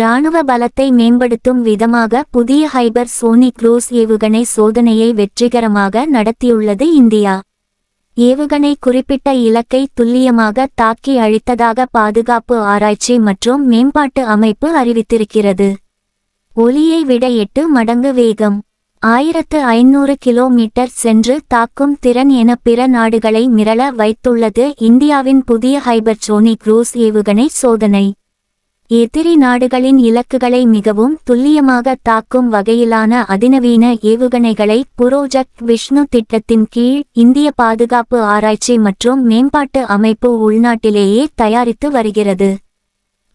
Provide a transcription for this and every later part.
இராணுவ பலத்தை மேம்படுத்தும் விதமாக புதிய ஹைபர் சோனிக் குரூஸ் ஏவுகணை சோதனையை வெற்றிகரமாக நடத்தியுள்ளது இந்தியா. ஏவுகணை குறிப்பிட்ட இலக்கை துல்லியமாக தாக்கி அழித்ததாக பாதுகாப்பு ஆராய்ச்சி மற்றும் மேம்பாட்டு அமைப்பு அறிவித்திருக்கிறது. ஒலியை விட எட்டு மடங்கு வேகம். ஆயிரத்து ஐநூறு கிலோமீட்டர் சென்று தாக்கும் திறன் என பிற நாடுகளை மிரள வைத்துள்ளது இந்தியாவின் புதிய ஹைபர்சோனிக் குரூஸ் ஏவுகணை சோதனை. எதிரி நாடுகளின் இலக்குகளை மிகவும் துல்லியமாக தாக்கும் வகையிலான அதிநவீன ஏவுகணைகளை புரோஜெக்ட் விஷ்ணு திட்டத்தின் கீழ் இந்திய பாதுகாப்பு ஆராய்ச்சி மற்றும் மேம்பாட்டு அமைப்பு உள்நாட்டிலேயே தயாரித்து வருகிறது.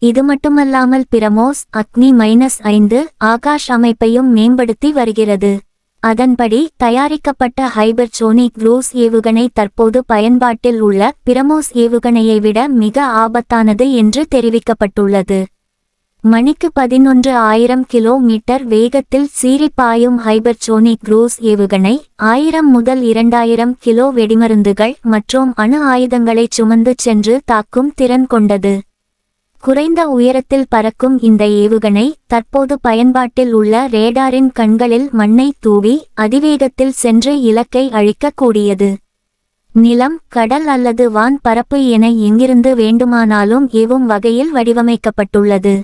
இது மட்டுமல்லாமல் பிரமோஸ் அக்னி மைனஸ் ஐந்து ஆகாஷ் அமைப்பையும் மேம்படுத்தி வருகிறது. அதன்படி தயாரிக்கப்பட்ட ஹைபர்சோனிக் க்ரூஸ் ஏவுகணை தற்போது பயன்பாட்டில் உள்ள பிரமோஸ் ஏவுகணையை விட மிக ஆபத்தானது என்று தெரிவிக்கப்பட்டுள்ளது. மணிக்கு பதினொன்று ஆயிரம் கிலோமீட்டர் வேகத்தில் சீரிப்பாயும் ஹைபர்சோனிக் க்ரூஸ் ஏவுகணை ஆயிரம் முதல் இரண்டாயிரம் கிலோ வெடிமருந்துகள் மற்றும் அணு ஆயுதங்களை சுமந்து சென்று தாக்கும் திறன் கொண்டது. குறைந்த உயரத்தில் பறக்கும் இந்த ஏவுகணை தற்போது பயன்பாட்டில் உள்ள ரேடாரின் கண்களில் மண்ணை தூவி அதிவேகத்தில் சென்று இலக்கை அழிக்கக்கூடியது. நிலம் கடல் அல்லது வான் பரப்பு என எங்கிருந்து வேண்டுமானாலும் ஏவும் வகையில் வடிவமைக்கப்பட்டுள்ளது.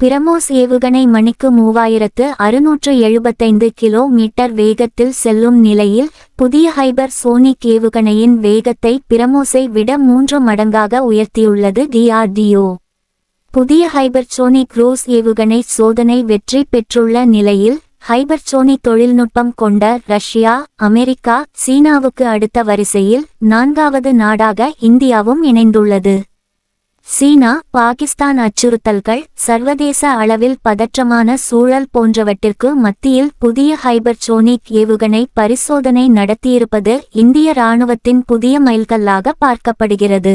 பிரமோஸ் ஏவுகணை மணிக்கு மூவாயிரத்து அறுநூற்று எழுபத்தைந்து கிலோ மீட்டர் வேகத்தில் செல்லும் நிலையில் புதிய ஹைபர் சோனிக் ஏவுகணையின் வேகத்தை பிரமோஸை விட மூன்று மடங்காக உயர்த்தியுள்ளது டிஆர்டிஓ புதிய ஹைபர்சோனிக் க்ரூஸ் ஏவுகணை சோதனை வெற்றி பெற்றுள்ள நிலையில் ஹைபர்சோனிக் தொழில்நுட்பம் கொண்ட ரஷ்யா அமெரிக்கா சீனாவுக்கு அடுத்த வரிசையில் நான்காவது நாடாக இந்தியாவும் இணைந்துள்ளது. சீனா பாகிஸ்தான் அச்சுறுத்தல்கள் சர்வதேச அளவில் பதற்றமான சூழல் போன்றவற்றிற்கு மத்தியில் புதிய ஹைபர்சோனிக் ஏவுகணை பரிசோதனை நடத்தியிருப்பது இந்திய இராணுவத்தின் புதிய மைல்கல்லாக பார்க்கப்படுகிறது.